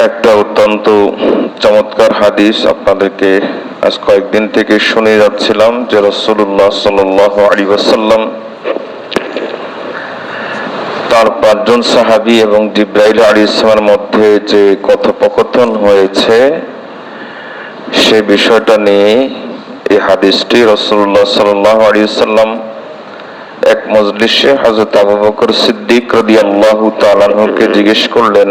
একটা অত্যন্ত চমৎকার হাদিস আপনাদেরকে আজ কয়েকদিন থেকে শুনে যাচ্ছিলাম যে রসুল্লাহ সাল আলী ওয়াসাল্লাম তার পাঁচজন সাহাবি এবং জিব্রাইল আলী ইসলামের মধ্যে যে কথোপকথন হয়েছে, সে বিষয়টা নিয়ে এই হাদিসটি রসুল্লাহ সাল আলী সাল্লাম এক মজলিসে হজরত আবু বকর সিদ্দিক রদি আল্লাহ তালানহকে জিজ্ঞেস করলেন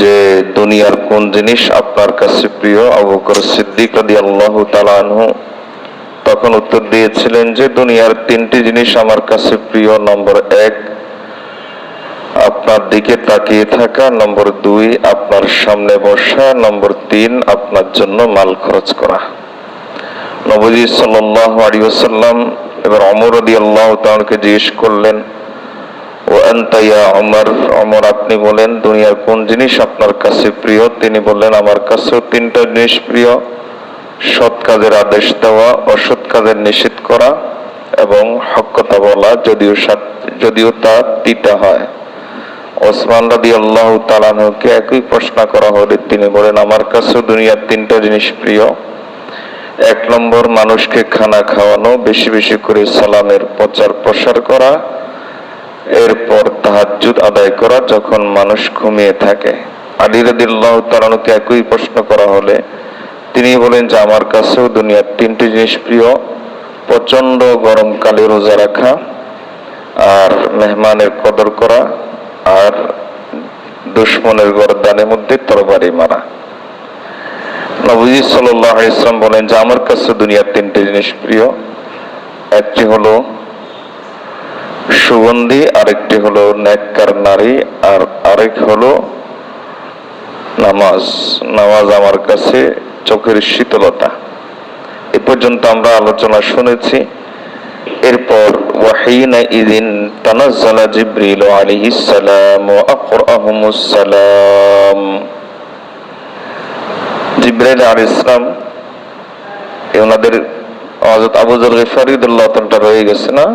যে, দুনিয়ার কোন জিনিস আপনার কাছে প্রিয়? আবু বকর সিদ্দিক রদি আল্লাহ তালানহু তখন উত্তর দিয়েছিলেন যে, দুনিয়ার তিনটি জিনিস আমার কাছে প্রিয়। নম্বর এক, আপনার দিকে তাকিয়ে থাকা। নম্বর দুই, আপনার সামনে বসা। নম্বর তিন, আপনার জন্য মাল খরচ করা। নবজি সাল্লাহ আলী ওসাল্লাম এবার অমর আদি আল্লাহ তাআলাকে জিজ্ঞেস করলেন, ও আন্তাইয়া অমর? অমর আপনি বলেন, দুনিয়ার কোন জিনিস আপনার কাছে প্রিয়? তিনি বললেন, আমার কাছেও তিনটা জিনিস প্রিয়। সৎ কাজের আদেশ দেওয়া, অসৎ কাজের নিষেধ করা এবং হক কথা বলা, যদিও যদিও তা তিতা হয়। ওসমান রাদি আল্লাহ তালানহকে একই প্রশ্ন করা হলে। তিনি বলেন, আমার কাছেও দুনিয়ার তিনটা জিনিস প্রিয়। এক নম্বর মানুষকে খানা খাওয়ানো, বেশি বেশি করে সালামের প্রচার প্রসার করা, এরপর তাহাজ্জুদ আদায় করা যখন মানুষ ঘুমিয়ে থাকে। আলী রাদিল্লাহ তালানুকে একই প্রশ্ন করা হলে, তিনি বলেন যে, আমার কাছেও দুনিয়ার তিনটি জিনিস প্রিয় প্রচণ্ড গরমকালে রোজা রাখা আর মেহমানের কদর করা আর দুশ্মনের গরদানের মধ্যে তরবারি মারা। নবজি সাল্লাহ ইসলাম বলেন যে, আমার কাছে দুনিয়ার তিনটে জিনিস প্রিয়। একটি হলো সুগন্ধি, আরেকটি হলো নেককার নারী, আর আরেক হলো নামাজ। নামাজ আমার কাছে চোখের শীতলতা। এ পর্যন্ত আমরা আলোচনা শুনেছি। এরপর, ওয়াহিনা ইদিন তানাজ্জালা জিবরিল আলাইহিস সালাম ওয়া আকরাহুমুস জিব্রাইল আলাইহিস সালাম, এ ওনাদের হযরত আবু যর গিফারিদুল্লাহ তাআলা রয়ে গেছে না?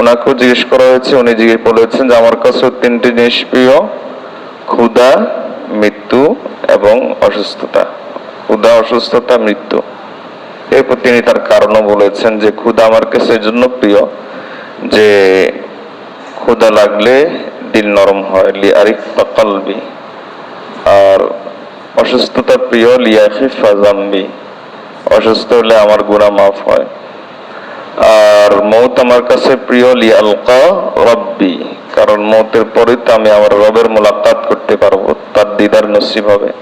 ওনাকেও জিজ্ঞেস করা হয়েছে, উনি জিজ্ঞেস বলেছেন যে, আমার কাছে তিনটি জিনিস প্রিয় ক্ষুধা, মৃত্যু এবং অসুস্থতা। ক্ষুধা, অসুস্থতা, মৃত্যু। এরপর তিনি তার কারণও বলেছেন যে, ক্ষুধা আমার কাছে এজন্য প্রিয় যে, ক্ষুধা লাগলে দিল নরম হয়, লি আরিফ কালবি। আর অসুস্থতা প্রিয় লিয়াখি ফাজাম্বি। অসুস্থ হলে আমার গুণা মাফ হয়। আর মৌত আমার কাছে প্রিয়, লিয়ালকা রব্বি। কারণ মৌতের পরে তো আমি আমার রবের মোলাকাত করতে পারব, তার দিদার নসিব হবে।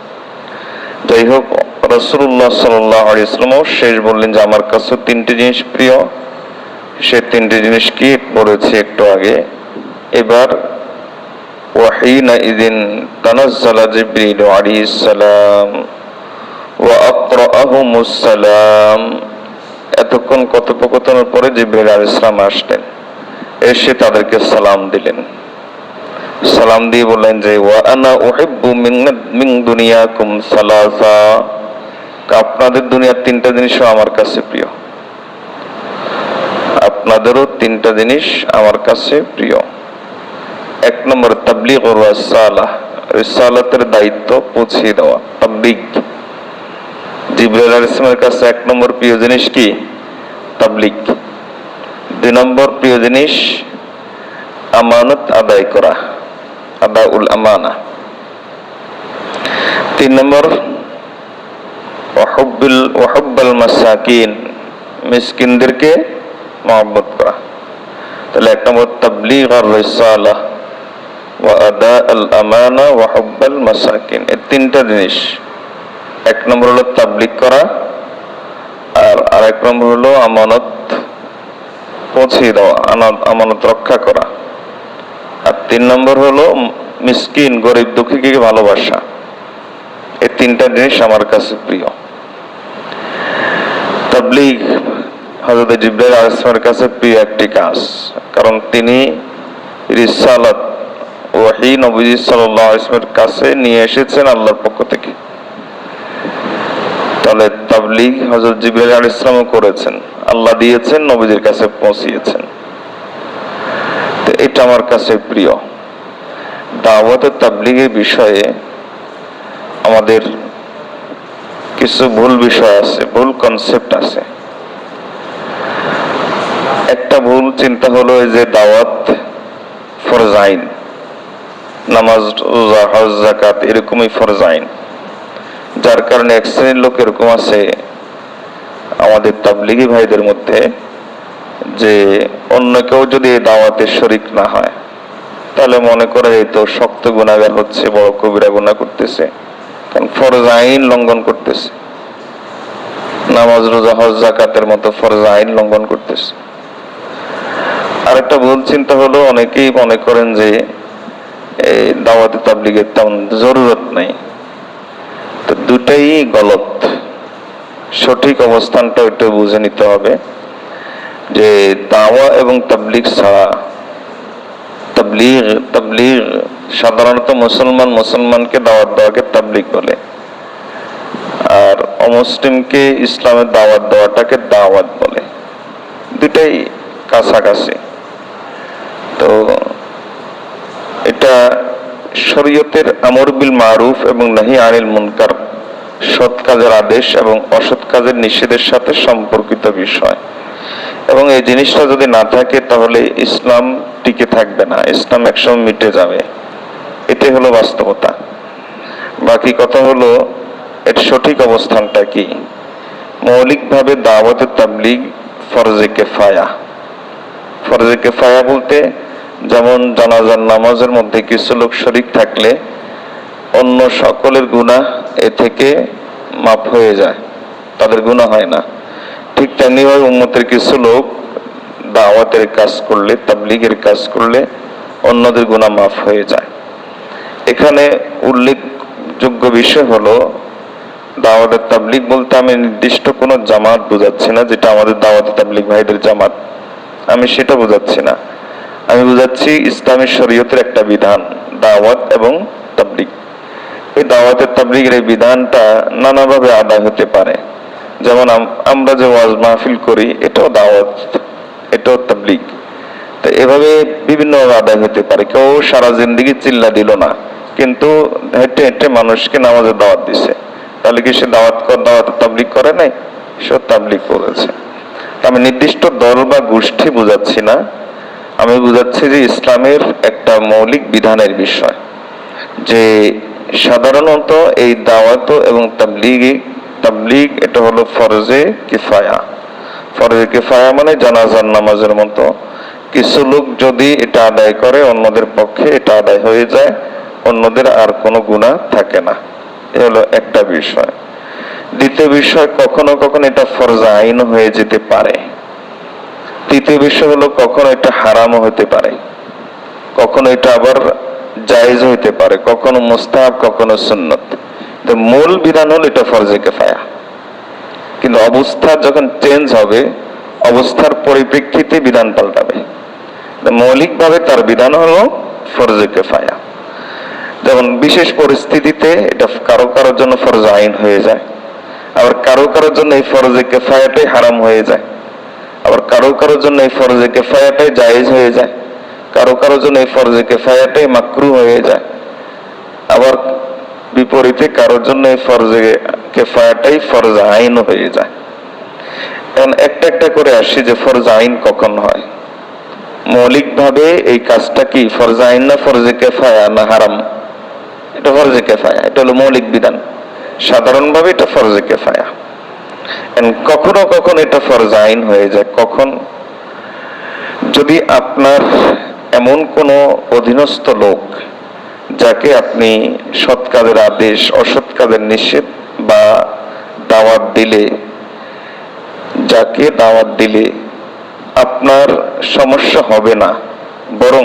যাই হোক রসুল্লাহ সাল্লামও শেষ বললেন যে, আমার কাছে তিনটি জিনিস প্রিয়। সে তিনটি জিনিস কি? বলেছি একটু আগে। এবার তানাজ্জালা জিবরিল আলাইহিস সালাম ওয়া আকরাহুমুস সালাম এতক্ষণ কথোপকথনের পরে জিবরিল আলাইহিস সালাম আসলেন। এসে তাদেরকে সালাম দিলেন। সালাম দিয়ে বললেন যে, ওয়া আনা উহিব্বু মিন দুনিয়াকুম সালাসা। আপনাদের দুনিয়ার তিনটা জিনিসও আমার কাছে প্রিয়। আপনাদেরও তিনটা জিনিস আমার কাছে প্রিয়। এক নম্বর, তাবলিগ রাসালাহ। রিসালাতের দায়িত্ব পৌঁছিয়ে দেওয়া, তাবলিগ। জিবরাইল আলাইহিস কাছে এক নম্বর প্রিয় জিনিস কি? তাবলিগ। দুই নম্বর প্রিয় জিনিস, আমানত আদায় করা, আদাউল আমানা। তিন নম্বর ওয়াহুব্বিল ওয়াহুব্বাল মাসাকিন, মিসকিনদেরকে মহব্বত করা। তাহলে এক নম্বর, তাবলিগ আর রিসালা ওয়া আদা আল আমানা তিনটা জিনিস। এক নম্বর হলো তাবলিগ করা, আর আরেক নম্বর হলো আমানত পৌঁছে দেওয়া আমানত রক্ষা করা। আর তিন নম্বর হলো মিসকিন, গরিব, দুঃখীকে ভালোবাসা। এই তিনটা জিনিস আমার কাছে প্রিয়। তাবলিগ হজরত জিব্রাইল আলাইহিসসালামের কাছে প্রিয় একটি কাজ, কারণ তিনি রিসালাত ওয়াহি নবী সাল্লাল্লাহু আলাইহি ওয়াসাল্লামের কাছে নিয়ে এসেছেন আল্লাহর পক্ষ থেকে। তাহলে তাবলিগ হজরত জিব্রাইল আলাইহিস সালামও করেছেন। আল্লাহ দিয়েছেন, নবীদের কাছে পৌঁছিয়েছেন। এটা আমার কাছে প্রিয়। দাওয়াত তাবলিগের বিষয়ে আমাদের কিছু ভুল বিষয় আছে, ভুল কনসেপ্ট আছে। একটা ভুল চিন্তা হলো যে দাওয়াত ফরজ আইন। নামাজ, রোজা, হজ জাকাত এরকমই ফরজ আইন। যার কারণে এক শ্রেণির লোক এরকম আছে, আমাদের তাবলিগি ভাইদের মধ্যে, যে অন্য কেউ যদি এই দাওয়াতে শরিক না হয়, তাহলে মনে করে তো শক্ত গুণাগার হচ্ছে, বড় কবিরা গুণা করতেছে। কারণ ফরজ আইন লঙ্ঘন করতেছে। নামাজ, রোজা, হজ জাকাতের মতো ফরজ আইন লঙ্ঘন করতেছে। আরেকটা ভুল চিন্তা হলো, অনেকেই মনে করেন যে এই দাওয়াতে তাবলিগের তেমন জরুরত নেই। তো দুটাই গলত। সঠিক অবস্থানটা একটু বুঝে নিতে হবে যে দাওয়া এবং তাবলিগ ছাড়া তাবলিগ তাবলিগ সাধারণত মুসলমান মুসলমানকে দাওয়াত দেওয়াকে তাবলিগ বলে। আর অমুসলিমকে ইসলামের দাওয়াত দেওয়াটাকে দাওয়াত বলে। দুটাই কাছাকাছি। তো এটা শরীয়তের আমর বিল মারুফ এবং নাহি আনিল মুনকার, সৎ কাজের আদেশ এবং অসৎ কাজের নিষেধের সাথে সম্পর্কিত বিষয়। এবং এই জিনিসটা যদি না থাকে, তাহলে ইসলাম টিকে থাকবে না, ইসলাম একসময় মিটে যাবে। এটাই হলো বাস্তবতা। বাকি কথা হলো, এর সঠিক অবস্থানটা কি? মৌলিকভাবে দাওয়াতে তাবলিগ ফরজে কেফায়া ফরজে কেফায়া বলতে যেমন জানাজার নামাজের মধ্যে কিছু লোক শরিক থাকলে অন্য সকলের গুণা এ থেকে মাফ হয়ে যায়। তাদের গুণা হয় না। ঠিক তেমনিভাবে উম্মতের কিছু লোক দাওয়াতের কাজ করলে, তাবলিগের কাজ করলে অন্যদের গুণা মাফ হয়ে যায়। এখানে উল্লেখযোগ্য বিষয় হলো, দাওয়াতের তাবলিগ বলতে আমি নির্দিষ্ট কোনো জামাত বোঝাচ্ছি না, যেটা আমাদের দাওয়াতের তাবলিগ ভাইদের জামাত। আমি সেটা বোঝাচ্ছি না। আমি বোঝাচ্ছি ইসলামের শরীয়তের একটা বিধান, দাওয়াত এবং তাবলিক এই দাওয়াতের তাবলিকের এই বিধানটা নানাভাবে আদায় হতে পারে। যেমন আমরা যে ওয়াজ মাহফিল করি, এটাও দাওয়াত, এটাও তাবলিক তো এভাবে বিভিন্ন আদায় হতে পারে। কেউ সারা জিন্দিগি চিল্লা দিল না, কিন্তু হেঁটে হেঁটে মানুষকে নামাজের দাওয়াত দিছে। তাহলে কি সে দাওয়াত দাওয়াত তাবলিগ করে নাই? সে তাবলিগ করেছে। আমি নির্দিষ্ট দল বা গোষ্ঠী বোঝাচ্ছি না। আমি বুঝাচ্ছি যে ইসলামের একটা মৌলিক বিধানের বিষয়, যে সাধারণত এই দাওয়াত এবং তাবলিগ তাবলিগ এটা হলো ফরজে কিফায়া। ফরজে কিফায়া মানে জানাজার নামাজের মতো। কিছু লোক যদি এটা আদায় করে, অন্যদের পক্ষে এটা আদায় হয়ে যায়, অন্যদের আর কোনো গুণা থাকে না। এ হলো একটা বিষয়। দ্বিতীয় বিষয়, কখনো কখনো এটা ফরজ আইন হয়ে যেতে পারে। তৃতীয় বিষয় হলো, কখনো এটা হারামও হতে পারে। কখনো এটা আবার জায়েজ হইতে পারে, কখনো মুস্তাহাব, কখনো সুন্নত। তো মূল বিধান হলো এটা ফরজে কেফায়া। কিন্তু অবস্থা যখন চেঞ্জ হবে, অবস্থার পরিপ্রেক্ষিতে বিধান পাল্টাবে। মৌলিকভাবে তার বিধান হলো ফরজে কেফায়া। যেমন বিশেষ পরিস্থিতিতে এটা কারও কারোর জন্য ফরজ আইন হয়ে যায়। আবার কারও কারোর জন্য এই ফরজে কেফায়াটাই হারাম হয়ে যায়। আবার কারও কারোর জন্য এই ফরজে কেফায়াটাই জায়েজ হয়ে যায়। কারও কারোর জন্য এই ফরজে কেফায়াটাই মাকরু হয়ে যায়। আবার বিপরীতে কারোর জন্য এই ফরজে কেফায়াটাই ফরজ আইন হয়ে যায়। এখন একটা একটা করে আসি যে ফরজ আইন কখন হয়। মৌলিকভাবে এই কাজটা কি, ফরজ আইন না ফরজে কেফায়া না হারাম? এটা ফরজে কেফায়া, এটা হলো মৌলিক বিধান। সাধারণভাবে এটা ফরজে কেফায়া। কখনো কখনো এটা ফরজ আইন হয়ে যায়। কখন যদি আপনার এমন কোনো অধীনস্থ লোক যাকে আপনি সৎ কাজের আদেশ, অসৎ কাজের নিষেধ বা দাওয়াত দিলে, যাকে দাওয়াত দিলে আপনার সমস্যা হবে না, বরং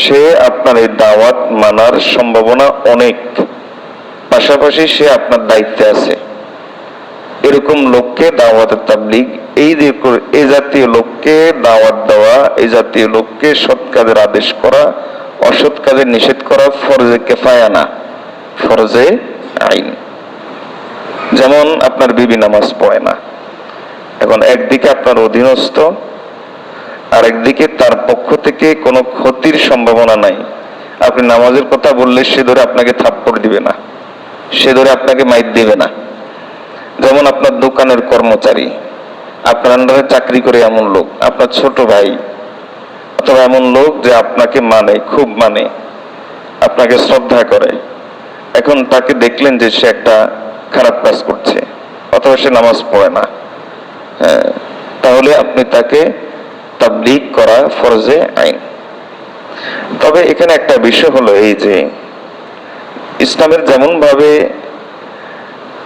সে আপনার এই দাওয়াত মানার সম্ভাবনা অনেক। পাশাপাশি সে আপনার দায়িত্বে আছে। এরকম লোককে দাওয়াতের তাবলিগ, এই যে জাতীয় লোককে দাওয়াত দেওয়া, এই জাতীয় লোককে সৎ কাজের আদেশ করা, অসৎ কাজের নিষেধ করা ফরজে কেফায়া না, ফরজে আইন। যেমন আপনার বিবি নামাজ পড়ে না, এখন একদিকে আপনার অধীনস্থ আর একদিকে তার পক্ষ থেকে কোনো ক্ষতির সম্ভাবনা নাই। আপনি নামাজের কথা বললে সে ধরে আপনাকে থাপ্পড় দিবে না, সে ধরে আপনাকে মাইর দিবে না। যেমন আপনার দোকানের কর্মচারী আপনার আন্ডারে চাকরি করে এমন লোক আপনার ছোট ভাই অথবা এমন লোক যে আপনাকে মানে খুব মানে আপনাকে শ্রদ্ধা করে। এখন তাকে দেখলেন যে সে একটা খারাপ কাজ করছে অথবা সে নামাজ পড়ে না। হ্যাঁ, তাহলে আপনি তাকে তাবলিগ করা ফরজে আইন। তবে এখানে একটা বিষয় হলো এই যে ইসলামের যেমন ভাবে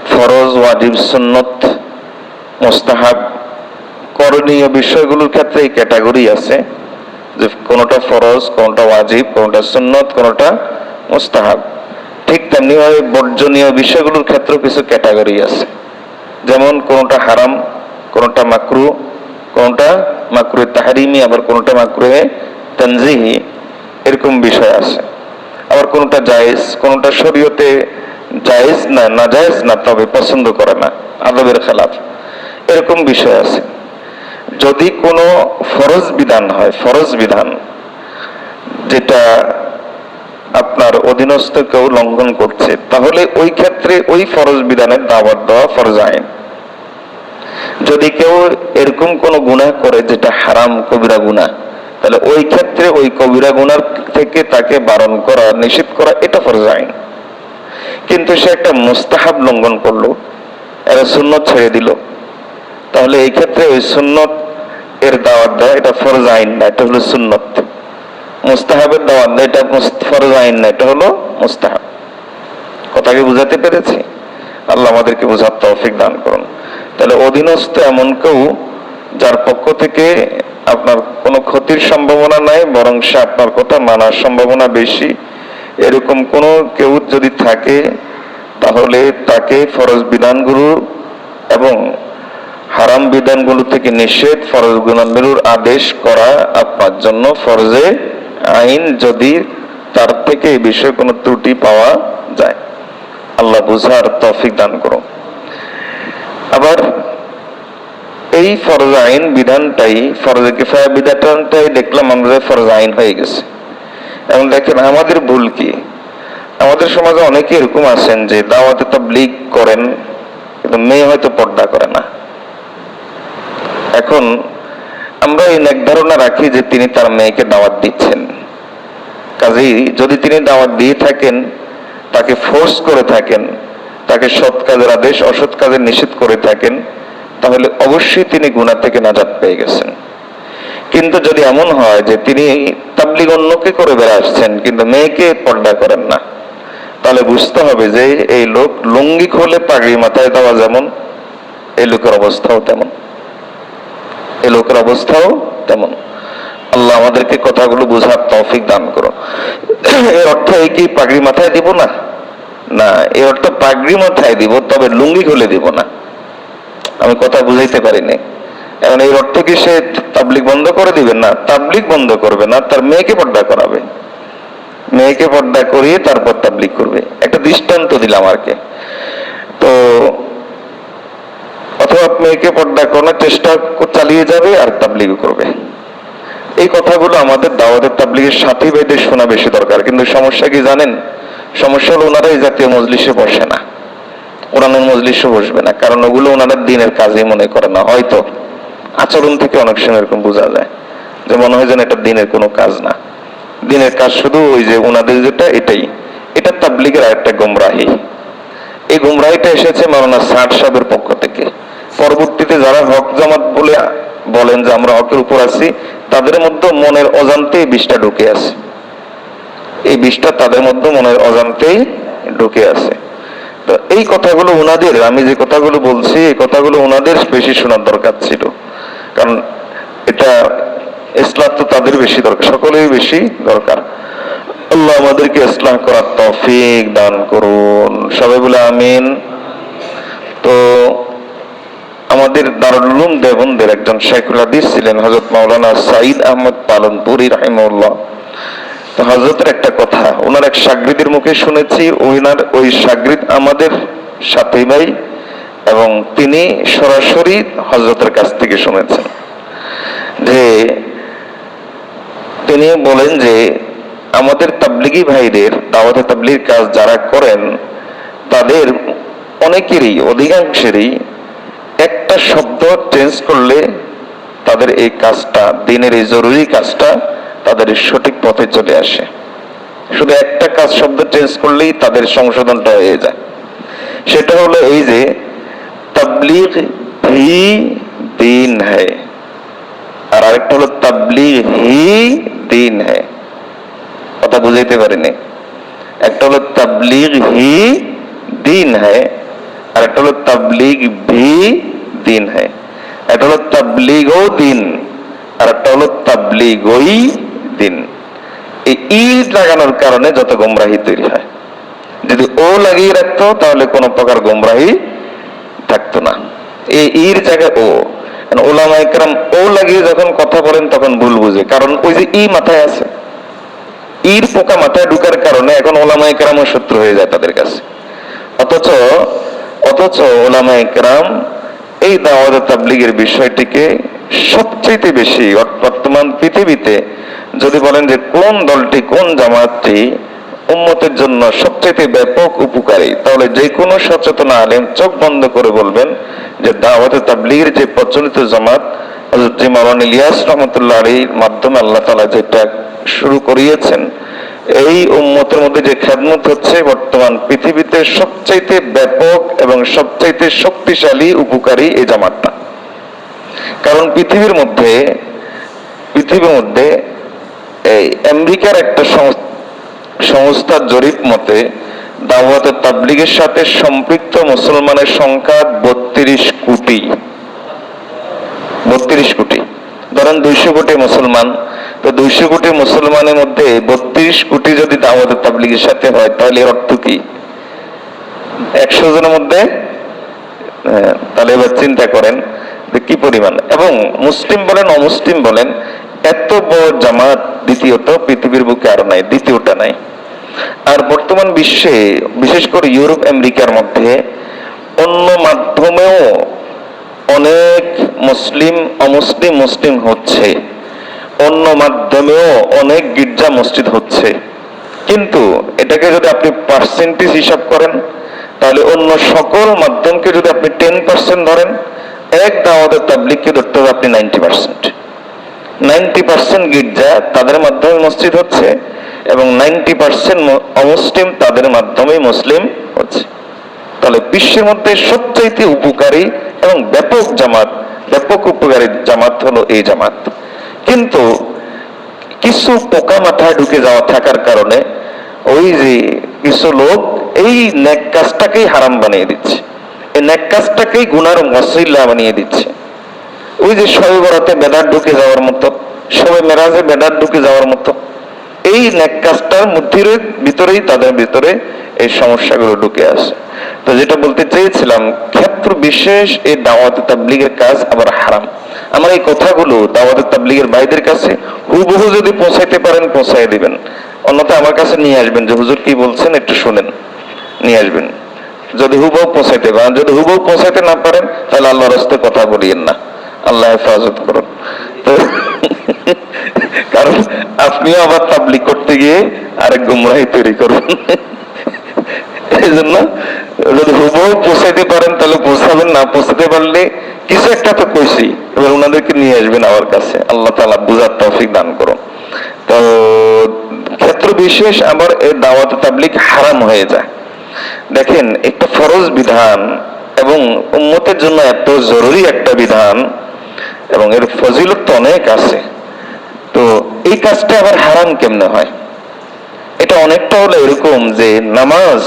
ফরজ, ওয়াজিব, সুন্নত, মোস্তাহাব করণীয় বিষয়গুলোর ক্ষেত্রে এই ক্যাটাগরি আছে যে কোনটা ফরজ, কোনটা ওয়াজিব, কোনটা সুন্নত, কোনটা মোস্তাহাব। ঠিক তেমনি ভাবে বর্জনীয় বিষয়গুলোর ক্ষেত্রেও কিছু ক্যাটাগরি আছে। যেমন কোনটা হারাম, কোনটা মাকরু কোনটা মাকরু তাহারিমি, আবার কোনটা মাকরু তানজিহি, এরকম বিষয় আছে। আবার কোনটা জায়েজ, কোনটা শরীয়তে জায়েজ না না জায়েজ না, তবে পছন্দ করে না, আদবের খেলাফ। এরকম বিষয় আছে। যদি কোনো ফরজ বিধান হয়, ফরজ বিধান, যেটা আপনার অধীনস্থ কেউ লঙ্ঘন করছে, তাহলে ওই ক্ষেত্রে ওই ফরজ বিধানের দাওয়াত দেওয়া ফরজ আইন। যদি কেউ এরকম কোন গুনাহ করে যেটা হারাম, কবিরা গুনাহ, তাহলে ওই ক্ষেত্রে ওই কবিরা গুনার থেকে তাকে বারণ করা, নিষেধ করা, এটা ফরজ আইন। কিন্তু সে একটা মুস্তাহাব লঙ্ঘন করল এরা সুন্নত ছেড়ে দিল। তাহলে এই ক্ষেত্রে ওই সুন্নত এর দাওয়াত দেয়, এটা ফরজ আইন না, এটা হলো সুন্নত। মুস্তাহাবের দাওয়াত দেয় এটা ফরজ আইন না, এটা হলো মুস্তাহাব। কথাকে বুঝাতে পেরেছি? আল্লাহ আমাদেরকে বোঝার তৌফিক দান করুন। তাহলে অধীনস্থ এমন কেউ যার পক্ষ থেকে আপনার কোনো ক্ষতির সম্ভাবনা নাই, বরং সে আপনার কথা মানার সম্ভাবনা বেশি এরকম কোনো কেউ যদি থাকে, তাহলে তাকে ফরজ বিধানগুলো এবং হারাম বিধানগুলো থেকে নিষেধ, ফরজ গুণাগুলোর আদেশ করা আপনার জন্য ফরজে আইন যদি তার থেকে এই বিষয়ে কোনো ত্রুটি পাওয়া যায়। আল্লাহ বুঝার তৌফিক দান করো আবার এই ফরজ আইন বিধানটাই, ফরজে কিফায়া বিধানটাই দেখলাম আমরা ফরজ আইন হয়ে গেছে। এখন দেখেন আমাদের ভুল কি? আমাদের সমাজে অনেকে এরকম আছেন যে দাওয়াতে তাবলীগ করেন, কিন্তু মেয়ে হয়তো পর্দা করে না। এখন আমরা এই এক ধারণা রাখি যে তিনি তার মেয়েকে দাওয়াত দিচ্ছেন। কাজেই যদি তিনি দাওয়াত দিয়ে থাকেন, তাকে ফোর্স করে থাকেন, তাকে সৎ কাজের আদেশ, অসৎ কাজের নিষেধ করে থাকেন, তাহলে অবশ্যই তিনি গুণা থেকে নাজাত পেয়ে গেছেন। কিন্তু যদি এমন হয় যে তিনি তাবলিগ অন্যকে করে বেড়াচ্ছেন কিন্তু মেয়েকে পর্দা করেন না, তাহলে বুঝতে হবে যে এই লোক লুঙ্গি খোলে পাগড়ি মাথায় দেওয়া যেমন, এই লোকের অবস্থাও তেমন। এই লোকের অবস্থাও তেমন। আল্লাহ আমাদেরকে কথাগুলো বোঝার তৌফিক দান করো এর অর্থ এই কি পাগড়ি মাথায় দিব না? না, এর অর্থ পাগড়ি মাথায় দিব, তবে লুঙ্গি খুলে দিব না। আমি কথা বুঝাইতে পারিনি। এখন এই অর্থ কি সে তাবলিক বন্ধ করে দিবে না তাবলিক বন্ধ করবে না, তার মেয়েকে পর্দা করাবে। মেয়েকে পর্দা করিয়ে তারপর তাবলিক করবে। একটা দৃষ্টান্ত দিলাম আর কি। তো অথবা মেয়েকে পর্দা করানোর চেষ্টা চালিয়ে যাবে আর তাবলিগ করবে। এই কথাগুলো আমাদের দাওয়াতের তাবলিগের সাথে বেঁধে শোনা বেশি দরকার। কিন্তু সমস্যা কি জানেন? সমস্যা হলো ওনারা এই জাতীয় মজলিসে বসে না। কোরআনের মজলিসে বসবে না। কারণ ওগুলো ওনারা দিনের কাজে মনে করে না। হয়তো আচরণ থেকে অনেক সময় এরকম বোঝা যায় যে মনে হয় যেন এটা দিনের কোনো কাজ না। দিনের কাজ শুধু ওই যে ওনাদের যেটা, এটাই। এটা তাবলিগের আরেকটা গোমরাহি। এই গুমরাহিটা এসেছে মাওলানা সাদ সাহেবের পক্ষ থেকে। পরবর্তীতে যারা হক জামাত বলে বলেন যে আমরা হকের উপর আছি, তাদের মধ্যে মনের অজান্তেই বিষটা ঢুকে আছে। এই বিষটা তাদের মধ্যে মনের অজান্তেই ঢুকে আছে। তো এই কথাগুলো ওনাদের, আমি যে কথাগুলো বলছি, এই কথাগুলো ওনাদের বেশি শোনার দরকার ছিল। কারণ এটা ইসলাম তো তাদের বেশি দরকার সকলেই বেশি দরকার। আল্লাহ আমাদেরকে ইসলাম করার তফিক দান করুন। সবাই বলে আমিন। তো আমাদের দারুল উলুম দেবন্দের একজন শেখুল ছিলেন হজরত মাওলানা সাইদ আহমদ পালনপুরি রাহিমউল্লাহ তো হজরতের একটা কথা, ওনার এক সাগরিদের মুখে শুনেছি, ওনার ওই সাগরিদ আমাদের সাথী ভাই। এবং তিনি সরাসরি হজরতের কাছ থেকে শুনেছেন যে তিনি বলেন যে আমাদের তাবলিগি ভাইদের, দাওয়াতে তাবলির কাজ যারা করেন, তাদের অনেকেরই, অধিকাংশেরই একটা শব্দ চেঞ্জ করলে তাদের এই কাজটা, দিনের এই জরুরি কাজটা তাদের সঠিক পথে চলে আসে। শুধু একটা কাজ শব্দ চেঞ্জ করলেই তাদের সংশোধনটা হয়ে যায়। সেটা হলো এই যে তবলিগ হি দিন আর আরেকটা হলো তবলিগ হি দিন কথা বুঝাইতে পারিনি। একটা হলো তবলিগ হি দিন আর একটা হলো তবলিগ ভি দিন একটা হলো তবলিগও দিন আর একটা হলো তবলিগই দিন। এই ই লাগানোর কারণে যত গোমরাহি তৈরি হয়। যদি ও লাগিয়ে রাখতো, তাহলে কোনো প্রকার গোমরাহি থাকতো না। এই ইর জায়গায় ও। কারণ ওলামা একরাম ও লাগিয়ে যখন কথা বলেন তখন ভুল বুঝে। কারণ ওই যে ই মাথায় আছে। ইর পোকা মাথায় ঢুকার কারণে এখন ওলামা একরামও শত্রু হয়ে যায় তাদের কাছে। অথচ অথচ ওলামা একরাম এই দাওয়াত তাবলিগের বিষয়টিকে সবচেয়ে বেশি, বর্তমান পৃথিবীতে যদি বলেন যে কোন দলটি, কোন জামাতটি উম্মতের জন্য সবচেয়ে ব্যাপক উপকারী, তাহলে যে কোনো সচেতন আলেম চোখ বন্ধ করে বলবেন যে দাওয়াতে তাবলিগের যে প্রচলিত জামাত মাওলানা ইলিয়াস রহমতুল্লাহ আলীর মাধ্যমে আল্লাহ তাআলা যেটা শুরু করিয়েছেন, এই উম্মতের মধ্যে যে খেদমত হচ্ছে বর্তমান পৃথিবীতে সবচাইতে ব্যাপক এবং সবচাইতে শক্তিশালী উপকারী এই জামাতটা। কারণ পৃথিবীর মধ্যে পৃথিবীর মধ্যে এই আমেরিকার একটা সংস- সংস্থার জরিপ মতে দাওয়াতের তাবলিগের সাথে সম্পৃক্ত মুসলমানের সংখ্যা বত্রিশ কোটি। বত্রিশ কোটি। ধরেন দুইশো কোটি মুসলমান। তো দুইশো কোটি মুসলমানের মধ্যে বত্রিশ কোটি যদি দাওয়াতের তাবলিগের সাথে হয়, তাহলে অর্থ কি? একশো জনের মধ্যে তাহলে এবার চিন্তা করেন কি পরিমাণ। এবং মুসলিম বলেন, অমুসলিম বলেন এত বড় জামাত দ্বিতীয়ত পৃথিবীর বুকে আরও নাই, দ্বিতীয়টা নাই। আর বর্তমান বিশ্বে, বিশেষ করে ইউরোপ, আমেরিকার মধ্যে অন্য মাধ্যমেও অনেক মুসলিম, অমুসলিম মুসলিম হচ্ছে। অন্য মাধ্যমেও অনেক গির্জা মসজিদ হচ্ছে। কিন্তু এটাকে যদি আপনি পার্সেন্টেজ হিসাব করেন, তাহলে অন্য সকল মাধ্যমকে যদি আপনি টেন পার্সেন্ট ধরেন, এক দাওয়াতের তাবলিগকে ধরতে হবে আপনি নাইনটি পার্সেন্ট নাইনটি পার্সেন্ট গির্জা তাদের মাধ্যমে মসজিদ হচ্ছে এবং নাইনটি পার্সেন্ট অমুসলিম তাদের মাধ্যমেই মুসলিম হচ্ছে। তাহলে বিশ্বের মধ্যে সবচাইতে উপকারী এবং ব্যাপক জামাত, ব্যাপক উপকারী জামাত হলো এই জামাত। কিন্তু কিছু পোকা মাথায় ঢুকে যাওয়া থাকার কারণে ওই যে কিছু লোক এই নেক কাজটাকেই হারাম বানিয়ে দিচ্ছে। এই নেক কাজটাকেই গুনার মসিল্লা বানিয়ে দিচ্ছে। ওই যে সবে বরাতে বেদার ঢুকে যাওয়ার মতো সবে মেরাজে বেদার ঢুকে যাওয়ার মতো, এই নেক কাজটার মধ্যে ভিতরেই, তাদের ভিতরে এই সমস্যাগুলো ঢুকে আসে। তো যেটা বলতে চেয়েছিলাম, ক্ষেত্র বিশেষ এই দাওয়াতে তাবলিগের কাজ আবার হারাম। আমার এই কথাগুলো দাওয়াতে তাবলিগের ভাইদের কাছে হুবহু যদি পৌঁছাইতে পারেন পৌঁছাই দিবেন। অন্যথা আমার কাছে নিয়ে আসবেন যে, হুজুর কি বলছেন একটু শুনেন। নিয়ে আসবেন। যদি হুবহু পৌঁছাইতে পারেন, যদি হুবহু পৌঁছাইতে না পারেন, তাহলে আল্লাহর রাস্তে কথা বলিয়েন না। আল্লাহ হেফাজত করুন। কারণ আপনিও আবার তাবলিগ করতে গিয়ে আরেক গুমরাহি তৈরি করবেন। এই জন্য যদি হুবহু পৌঁছাইতে পারেন, তাহলে পৌঁছাবেন, না পৌঁছাতে পারলে কিছু একটা তো কইছি, এবার ওনাদেরকে নিয়ে আসবেন আমার কাছে। আল্লাহ তাআলা বুঝার তৌফিক দান করুন। তো ক্ষেত্র বিশেষ আবার দাওয়াত তাবলিগ হারাম হয়ে যায়। দেখেন, একটা ফরজ বিধান এবং উম্মতের জন্য এত জরুরি একটা বিধান এবং এর ফজিলত তো অনেক আছে। তো এই কাজটা আবার হারাম কেমনে হয়? এটা অনেকটা হলো এরকম যে নামাজ,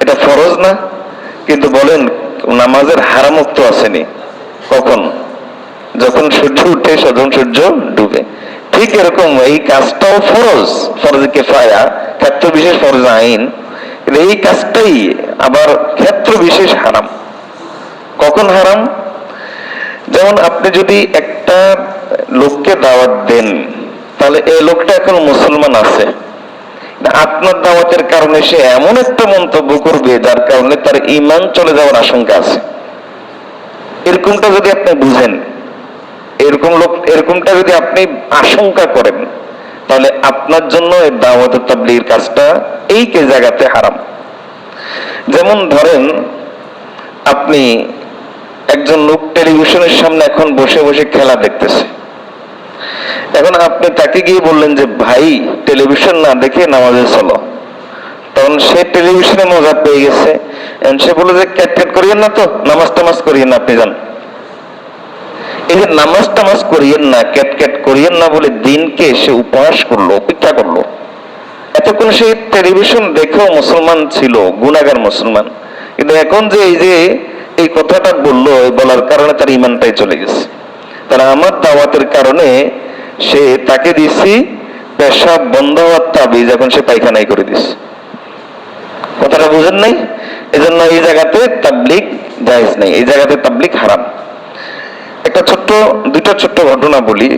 এটা ফরজ না, কিন্তু বলেন নামাজের হারামত্ব আসেনি। কখন? যখন সূর্য উঠে যখন সূর্য ডুবে। ঠিক এরকম এই কাজটাও ফরজ, ফরজে কেফায়া, ক্ষেত্র বিশেষ ফরজ আইন এই কাজটাই আবার ক্ষেত্র বিশেষ হারাম। কখন হারাম? যেমন আপনি যদি একটা লোককে দাওয়াত দেন, তাহলে এই লোকটা এখন মুসলমান আছে। আপনার দাওয়াতের কারণে সে এমন একটা মন্তব্য করবে, যার কারণে তার ইমান চলে যাওয়ার আশঙ্কা আছে। এরকমটা যদি আপনি বুঝেন, এরকম লোক, এরকমটা যদি আপনি আশঙ্কা করেন, তাহলে আপনার জন্য এই দাওয়াত তাবলির কাজটা এই কে জায়গাতে হারাম। যেমন ধরেন, আপনি একজন লোক টেলিভিশনের সামনে এখন বসে বসে খেলা দেখতেছে। এখন আপনি তাকে গিয়ে বললেন যে, ভাই, টেলিভিশন না দেখে নামাজে চলো। তখন সে টেলিভিশনে মজা পেয়ে গেছে। সে বলে যে, ক্যাট করিয়েন না তো, নামাজ টামাজ করিয়েন না, আপনি যান। এই যে নামাজ টামাজ করিয়েন না, ক্যাট ক্যাট করিয়েন না বলে দিনকে সে উপহাস করল, অপেক্ষা করল। এতক্ষণ সে টেলিভিশন দেখেও মুসলমান ছিল, গুণাগার মুসলমান। কিন্তু এখন যে এই যে এই কথাটা বলল, এই বলার কারণে তার ইমানটাই চলে গেছে। তাহলে আমার দাওয়াতের কারণে সে তাকে দিছি পেশাব, বন্ধ হওয়ার তাবিজ, এখন সে পায়খানাই করে দিছে কথাটা বুঝেন নাই? এজন্য এই জায়গাতে তাবলিক জায়েজ নেই, এই জায়গাতে তাবলিক হারাম। একটা ছোট্ট, দুইটা ছোট্ট ঘটনা বলি,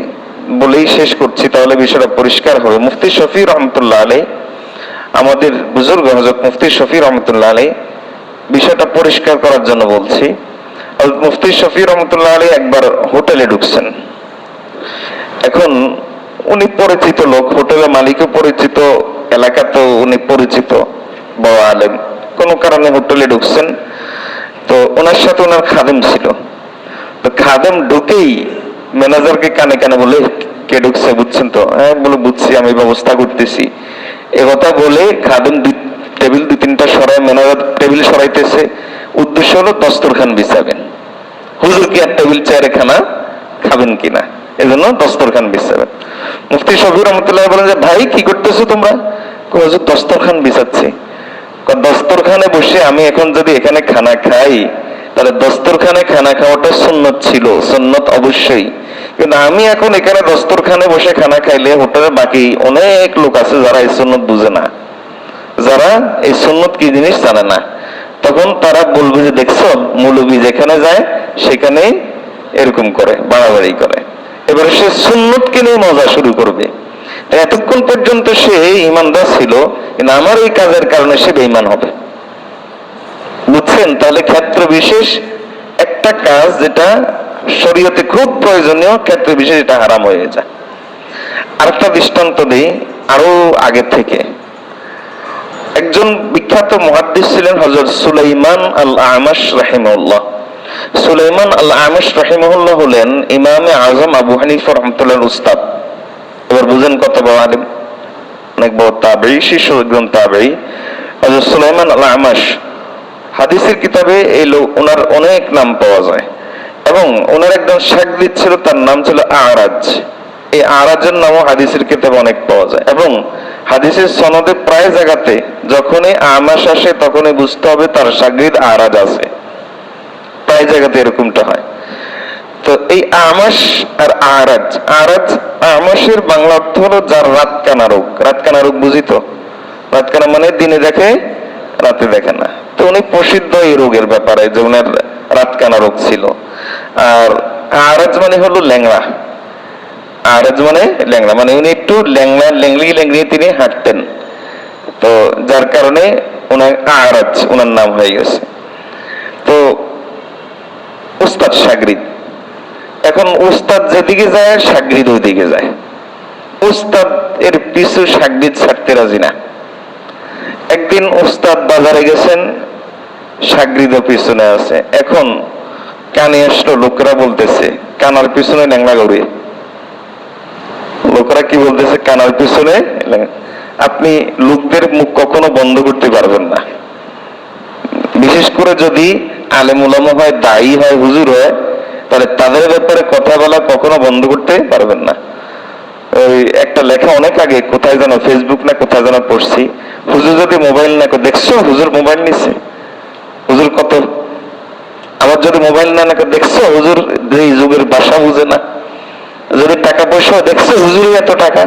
বলেই শেষ করছি, তাহলে বিষয়টা পরিষ্কার হবে। মুফতি শফি রহমতুল্লাহ আলাই আমাদের বুজুর্গ হজরত মুফতি শফি রহমতুল্লাহ আলাই বিষয়টা পরিষ্কার করার জন্য বলছি। মুফতি শফি রহমতুল্লাহ আলী একবার হোটেলে ঢুকছেন। এখন উনি পরিচিত লোক, হোটেলের মালিকও পরিচিত, এলাকাতেও উনি পরিচিত, বড় আলেম। কোনো কারণে হোটেলে ঢুকছেন। তো ওনার সাথে ওনার খাদেম ছিল। তো খাদেম ঢুকেই ম্যানেজারকে কানে কানে বলে, কে ঢুকছে বুঝছেন তো? হ্যাঁ বলে, বুঝছি, আমি ব্যবস্থা করতেছি। এ কথা বলে খাদেম টেবিল, দুই, তিনটা সরাই ম্যানেজার টেবিল সরাইতেছে। উদ্দেশ্য হলো দস্তরখান বিছাবেন। হুজুর কি আর টেবিল, চেয়ারে খানা খাবেন কিনা? এজন্য দস্তরখান বিছাবেন। মুফতি শফির রহমতুল্লাহ বলেন যে, ভাই, কি করতেছো তোমরা? হুজুর, দস্তরখান বিছাচ্ছি। দস্তরখানে বসে আমি এখন যদি এখানে খানা খাই, তাহলে দস্তরখানে খানা খাওয়াটা সুন্নত ছিল, সুন্নত অবশ্যই। কিন্তু আমি এখন এখানে দস্তরখানে বসে খানা খাইলে হোটেলে বাকি অনেক লোক আছে যারা এই সুন্নত বুঝে না। যারা এই সুন্নত কি জিনিস জানে না। তখন তারা বলবে যে দেখছ, মৌলবী যেখানে যায় সেখানে এরকম করে, বাড়াবাড়ি করে। এবারে সে সুন্নতকে নিয়ে মজা শুরু করবে। এতক্ষণ পর্যন্ত সে ইমানদার ছিল, কিন্তু আমার এই কাজের কারণে সে বেইমান হবে। বুঝছেন? তাহলে ক্ষেত্র বিশেষ একটা কাজ যেটা শরীয়তে খুব প্রয়োজনীয়, ক্ষেত্র বিশেষ এটা হারাম হয়ে যায়। আরেকটা দৃষ্টান্ত দিই আরও আগে থেকে। একজন বিখ্যাত মহাদ্দিস ছিলেন হজরত সুলাইমান আল আমাস রাহিমউল্লাহ সুলাইমান আল আমাস রাহিমউল্লাহ হলেন ইমামে আজম আবু হানিফা রহমতুল্লাহ উস্তাদ। এবার বুঝেন কত বড় আলেম। অনেক বড় তাবেই শিশু একজন তাবেই হজরত সুলাইমান আল আমাস হাদিসের কিতাবে এই লোক, ওনার অনেক নাম পাওয়া যায়। এবং ওনার একজন শাগরিদ ছিল, তার নাম ছিল আরাজ। এই আরাজের নামও হাদিসের কিতাবে অনেক পাওয়া যায়। এবং হাদিসের সনদে প্রায় জায়গাতে যখনই আমাস আসে, তখনই বুঝতে হবে তার শাগরিদ আরাজ আছে। প্রায় জায়গাতে এরকমটা হয়। তো এই আমাস আর আরাজ আরাজ আমাসের বাংলা অর্থ হলো যার রাত কানা রোগ। রাত কানা রোগ বুঝি তো? রাত কানা মানে দিনে দেখে, রাতে দেখে না। তো উনি প্রসিদ্ধ এই রোগের ব্যাপারে যে উনার রাত কানা রোগ ছিল। আর আরাজ মানে হলো ল্যাংড়া। আরাজ মানে ল্যাংড়া মানে উনি একটু ল্যাংড়া ল্যাংলি ল্যাংড়িয়ে তিনি হাঁটতেন তো যার কারণে ওনার আরাজ ওনার নাম হয়ে গেছে তো উস্তাদ সাগরিদ এখন উস্তাদ যেদিকে যায় সাগরিদ ওইদিকে যায় উস্তাদ এর পিছু সাগরিদ ছাড়তে রাজি না একদিন উস্তাদ বাজারে গেছেন সাগরিদও পিছনে আছে এখন কানে আসলো লোকেরা বলতেছে কানার পিছনে ল্যাংলা গড়িয়ে লোকেরা কি বলতেছে, কানার পিছনে আপনি লোকদের মুখ কখনো বন্ধ করতে পারবেন না। বিশেষ করে যদি আলেম উলামা হয়, দায়ী হয়, হুজুর হয়, তাহলে তাদের ব্যাপারে কথা বলা কখনো বন্ধ করতে পারবেন না। ওই একটা লেখা অনেক আগে, কোথায় যেন ফেসবুক না কোথায় যেন পড়ছি। হুজুর যদি মোবাইল না দেখছ, হুজুর মোবাইল নিচ্ছে হুজুর কত? আবার যদি মোবাইল না দেখছ, হুজুর এই যুগের বাসা বুঝে না। যদি টাকা পয়সা দেখছ, হুজুরি এত টাকা।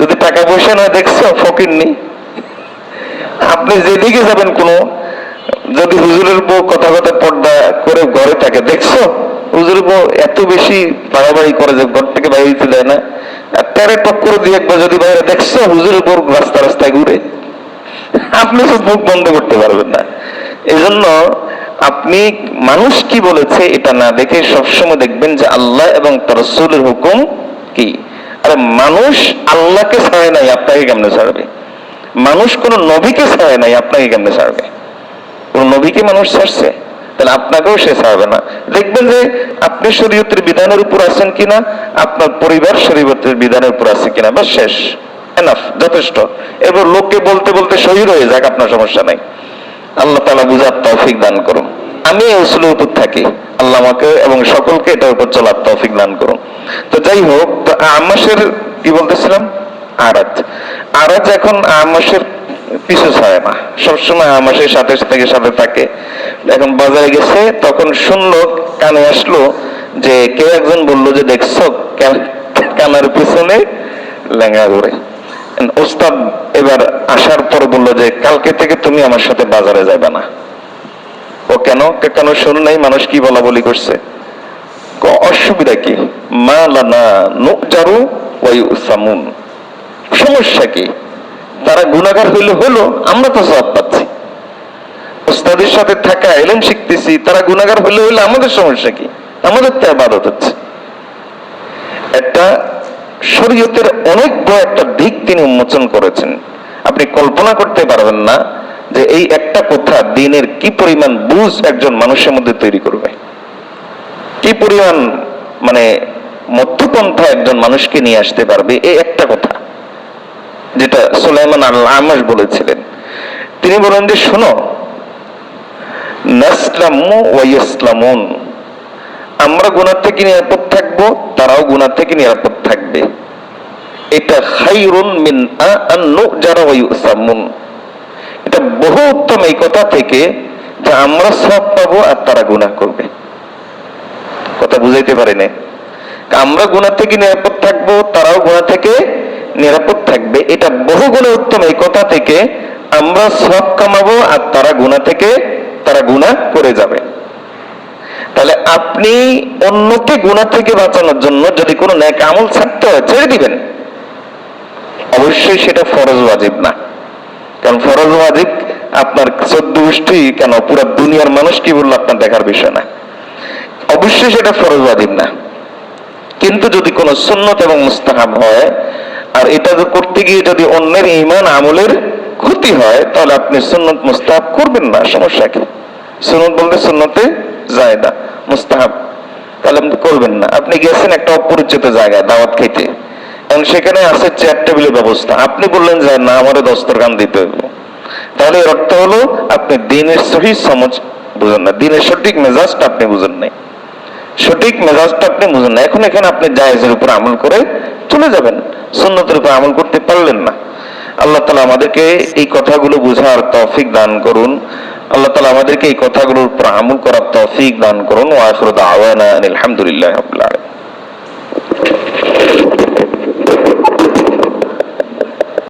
যদি টাকা পয়সা না দেখছ, ফকির নেই আপনি যেদিকে যাবেন কোনো, যদি হুজুরের বউ কথা কথা পর্দা করে ঘরে থাকে, দেখছ? হুজুরের বউ এত বেশি বাড়াবাড়ি করে যে ঘর থেকে বাইরে দিতে দেয় না। আর তেরে টক করে দিয়ে একবার যদি বাইরে দেখছ, হুজুরের বউ রাস্তা রাস্তায় ঘুরে। আপনি তো মুখ বন্ধ করতে পারবেন না। এজন্য আপনি মানুষ কি বলেছে এটা না দেখে সবসময় দেখবেন যে আল্লাহ এবং তার রসুলের হুকুম কি? আরে মানুষ আল্লাহকে ছাড়ে নাই, আপনাকে কেমনে ছাড়বে? মানুষ কোন নবীকে ছাড়ে নাই, আপনাকে কেমনে ছাড়বে? কোন নবীকে মানুষ ছাড়ছে? তাহলে আপনাকেও সে ছাড়বে না। দেখবেন যে আপনি শরীয়তের বিধানের উপর আছেন কিনা, আপনার পরিবার শরীয়তের বিধানের উপর আছে কিনা বা শেষ। এনাফ যথেষ্ট। এবার লোককে বলতে বলতে শহীদ হয়ে যাক, আপনার সমস্যা নাই। আল্লাহ তালা বুঝার তৌফিক দান করুন। আমি এই উসুলের উপর থাকি। আল্লাহ আমাকে এবং সকলকে এটার উপর চলার তৌফিক দান করুন। তো যাই হোক, তো আমাসের কি বলতেছিলাম? আরাজ আরাজ এখন আমাসের পিছু ছাড়ে না। সবসময় আমাসের সাথে থেকে সাথে থাকে। এখন বাজারে গেছে, তখন শুনলো কানে আসলো যে কেউ একজন বলল যে, দেখছ কানার পিছনে লেঙ্গা ঘুরে। ওস্তাদ এবার আসার পর বলল যে, কালকে থেকে তুমি আমার সাথে বাজারে যাবে না। ও কেন? কেন শুন নাই? মানুষ কি বলা বলি করছে? অসুবিধা কি? মা লানা নুজারু ওয়াই উসামুন সমস্যা কি? তারা গুণাগার হইলে হলো, আমরা তো সব পাচ্ছি। ওস্তাদের সাথে থাকা, এলেন শিখতেছি, তারা গুণাগার হইলে হইলে আমাদের সমস্যা কি? আমাদের তো আবাদত হচ্ছে। একটা শরীয়তের অনেক বড় একটা দিক তিনি উন্মোচন করেছেন। আপনি কল্পনা করতে পারবেন না যে এই একটা কথা দিনের কি পরিমাণ বুঝ একজন মানুষের মধ্যে তৈরি করবে। কি পরিমাণ মানে মধ্যপন্থা একজন মানুষকে নিয়ে আসতে পারবে, এই একটা কথা। যেটা সোলাইমান আল্লাহ আমাস বলেছিলেন। তিনি বলেন যে, শোনো, নাসলামু ওয়াইসলামুন আমরা গুনার থেকে নিরাপদ তারাও গুনার থেকে নিরাপদ থাকবে। এটা খাইরুন মিন যারা ওয়াইসামুন এটা বহু উত্তম এই কথা থেকে যে আমরা সব পাবো আর তারা গুনাহ করবে। কথা বুঝাইতে পারি না আমরা গুণা থেকে নিরাপদ থাকব, তারাও গুণা থেকে নিরাপদ থাকবে। এটা বহু গুণে উত্তম এই কথা থেকে আমরা সব কামাবো আর তারা গুণা থেকে, তারা গুণা করে যাবে। তাহলে আপনি অন্যকে গুণা থেকে বাঁচানোর জন্য যদি কোনো ন্যাক আমল ছাড়তে হয়, ছেড়ে দিবেন। অবশ্যই সেটা ফরজ ওয়াজিব না। কারণ ফরজ ওয়াজিব আপনার চোদ্দ গোষ্ঠী কেন? পুরো দুনিয়ার মানুষ কি বলল আপনার দেখার বিষয় না। অবশ্যই সেটা ফরজ ওয়াজিব না। কিন্তু যদি কোনো সুন্নত এবং মুস্তাহাব হয়, আর এটা করতে গিয়ে যদি অন্যের ইমান আমলের ক্ষতি হয়, তাহলে আপনি সুন্নত মুস্তাহাব করবেন না, সমস্যা কি? সুন্নত বলতে সুন্নতে না। মুস্তাহাব, তাহলে আপনি করবেন না। আপনি গেছেন একটা অপরিচিত জায়গায় দাওয়াত খাইতে। এবং সেখানে আছে চেয়ার টেবিলের ব্যবস্থা। আপনি বললেন যে, না, আমারে দস্তরখান দিতে হবে তাহলে এর অর্থ হলো, আপনি দিনের সহি সমজ বুঝেন না। দিনের সঠিক মেজাজটা আপনি বুঝেন নাই। সঠিক মেজাজটা আপনি বুঝেন না। এখন এখানে আপনি জায়েজের উপর আমল করে চলে যাবেন। সুন্নতের উপর আমল করতে পারলেন না। আল্লাহ তালা আমাদেরকে এই কথাগুলো বুঝার তৌফিক দান করুন। আল্লাহ তালা আমাদেরকে এই কথাগুলোর উপর আমল করার তৌফিক দান করুন। ওয়াখরুদ আওয়ানা আলহামদুলিল্লাহ রাব্বিল আলামিন।